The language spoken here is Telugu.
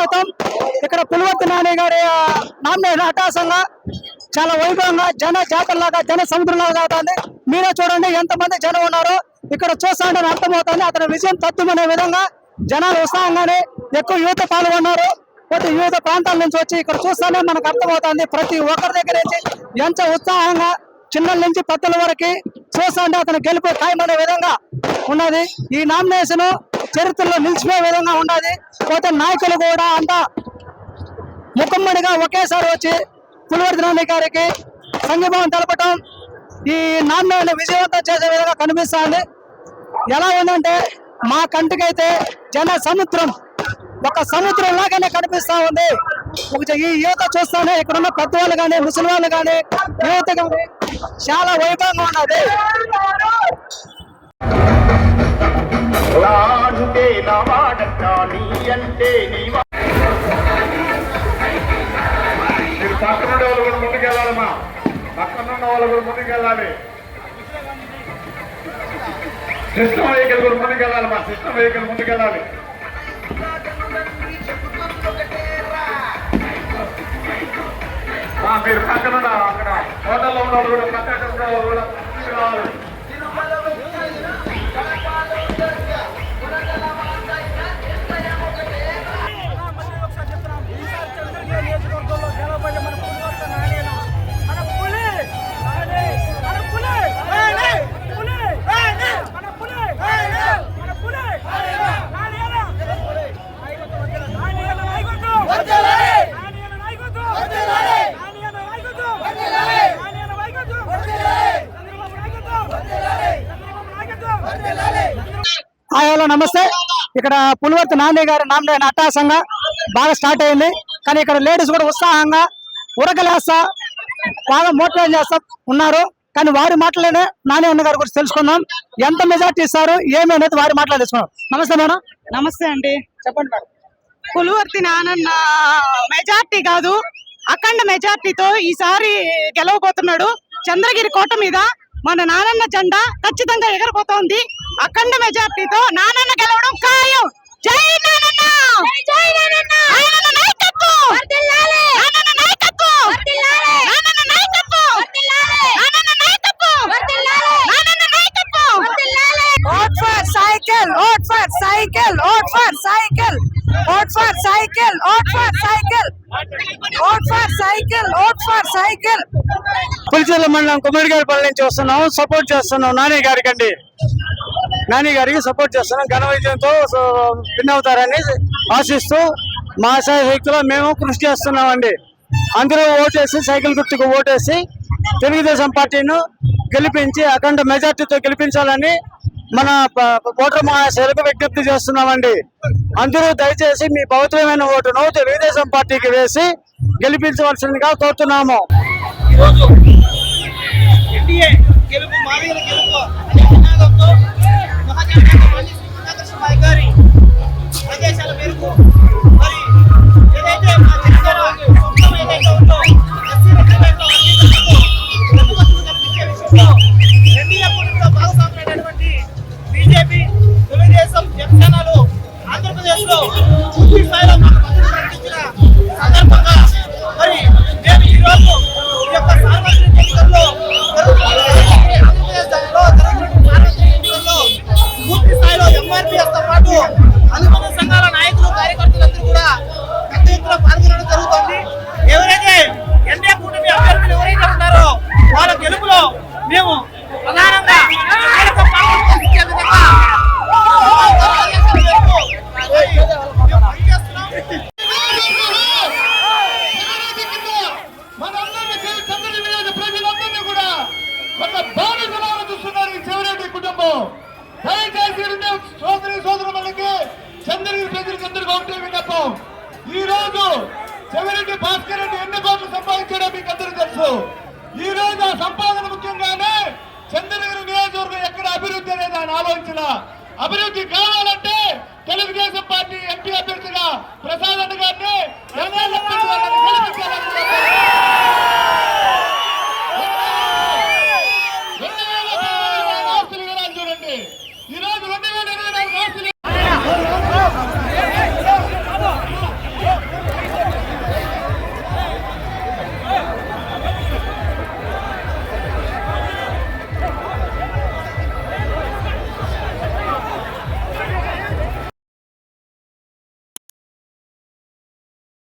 స్వాగతం. ఇక్కడ పులివర్తి నాని గారి నామినేషన్ అటాసంగా చాలా వైభవంగా జన జాతరలాగా జన సముద్రంలాగా అవుతుంది. మీరే చూడండి ఎంతమంది జనం ఉన్నారు. ఇక్కడ చూస్తాంటే అర్థమవుతుంది అతని విజయం తత్వమనే విధంగా జనాలు ఉత్సాహంగానే ఎక్కువ యువత పాల్గొన్నారు. ప్రతి వివిధ ప్రాంతాల నుంచి వచ్చి ఇక్కడ చూస్తానే మనకు అర్థమవుతుంది. ప్రతి ఒక్కరి దగ్గర నుంచి ఎంత ఉత్సాహంగా చిన్నల నుంచి పెద్దల వరకు చూస్తుంటే అతను గెలుపు ఖాయమనే అనే విధంగా ఉన్నది. ఈ నామినేషన్ చరిత్రలో నిలిచిపోయే విధంగా ఉండాలి. పోతే నాయకులు కూడా అంతా ముఖమ్మడిగా ఒకేసారి వచ్చి పులివర్తి నాని గారికి సంఘీభావం తెలపటం ఈ నాణ్యమైన విజయవంతం చేసే విధంగా కనిపిస్తుంది. ఎలా ఉందంటే మా కంటికైతే జన సముద్రం ఒక సముద్రం లాగానే కనిపిస్తా ఉంది. ఒక ఈ యువత చూస్తానే ఇక్కడ ఉన్న పెద్దవాళ్ళు కానీ ముసలి వాళ్ళు కానీ యువత కానీ చాలా వైభవంగా ఉన్నది. లా అంటే నా వాడంట నీ అంటే నీ మీరు పక్కన ఉండే వాళ్ళు కూడా ముందుకెళ్ళాలమ్మా పక్కన ఉన్న వాళ్ళు కూడా ముందుకెళ్ళాలి సిస్టమ్ వెహికల్ కూడా ముందుకెళ్ళాలమ్మా సిస్టమ్ వెహికల్ ముందుకెళ్ళాలి మీరు పక్కన ఉన్నారు అక్కడ. హోటల్లో ఉన్న వాళ్ళు కూడా పక్కన వాళ్ళు కూడా. హలో నమస్తే. ఇక్కడ పులివర్తి నాని గారి నామినేషన్ అట్టాసంగా బాగా స్టార్ట్ అయింది. కానీ ఇక్కడ లేడీస్ కూడా ఉత్సాహంగా ఉరకలేస్తా బాగా మోటివేట్ చేస్తా ఉన్నారు. కానీ వారి మాటలోనే నాని అన్న గారి గురించి తెలుసుకుందాం. ఎంత మెజార్టీ ఇస్తారు ఏమి అనేది వారి మాటలు తెలుసుకుందాం. నమస్తే మేడం. నమస్తే అండి. చెప్పండి మేడం. పులివర్తి నానన్న మెజార్టీ కాదు అఖండ మెజార్టీతో ఈసారి గెలవబోతున్నాడు. చంద్రగిరి కోట మీద మన నానన్న జెండా ఖచ్చితంగా ఎగరబోతోంది. అఖండ మెజార్టీతో నానన్న గెలవడం ఖాయం. జై నానన్న! జై నానన్న! నానన్న నాయకత్వం! నానన్న నాయకత్వం! నానన్న నాయకత్వం! నానన్న నాయకత్వం! నానన్న నాయకత్వం! Vote for cycle! Vote for cycle! Vote for cycle! Vote for cycle! Vote for cycle! Vote for cycle! Vote for cycle! Pulicherla మండలం కుమ్మరిగారిపల్లి నుంచి వస్తున్నాం. సపోర్ట్ చేస్తున్నాం నాని గారికి అండి నాని గారికి సపోర్ట్ చేస్తున్నాం. ఘన విజయంతో విన్ అవుతారని ఆశిస్తూ మా శక్తిలో మేము కృషి చేస్తున్నామండి. అందరూ ఓటేసి సైకిల్ గుర్తుకు ఓటేసి తెలుగుదేశం పార్టీను గెలిపించి అఖండ మెజార్టీతో గెలిపించాలని మన ఓటర్ మహాశయులకు విజ్ఞప్తి చేస్తున్నామండి. అందరూ దయచేసి మీ పవిత్రమైన ఓటును తెలుగుదేశం పార్టీకి వేసి గెలిపించవలసిందిగా కోరుతున్నాము. గెలుపు గెలుపు బీజేపీ తెలుగుదేశం జనసేనలు ఆంధ్రప్రదేశ్లో పూర్తి స్థాయిలో మనందరినీ చేరి చంద్రుని మీద ప్రజలందరినీ కూడా ఒక బాధితులను చూస్తున్నారు ఈ చెవిరెడ్డి కుటుంబం. దయచేసి రెండు సోదరి సోదరులకి చంద్రుని ప్రజలకు అందరికీ ఒకటే విన్నపం. ఈ రోజు చెవిరెడ్డి భాస్కర్ రెడ్డి ఎన్ని కోట్లు సంపాదించాడో మీకు తెలుసు. ఈ రోజు ఆ సంపాదన ముఖ్యంగానే చంద్రగిరి నియోజకవర్గం ఎక్కడ అభివృద్ధి అనేది ఆయన ఆలోచించిన అభివృద్ధి కావాలంటే తెలుగుదేశం పార్టీ ఎంపీ అభ్యర్థిగా ప్రసాద్ రెడ్డి గారిని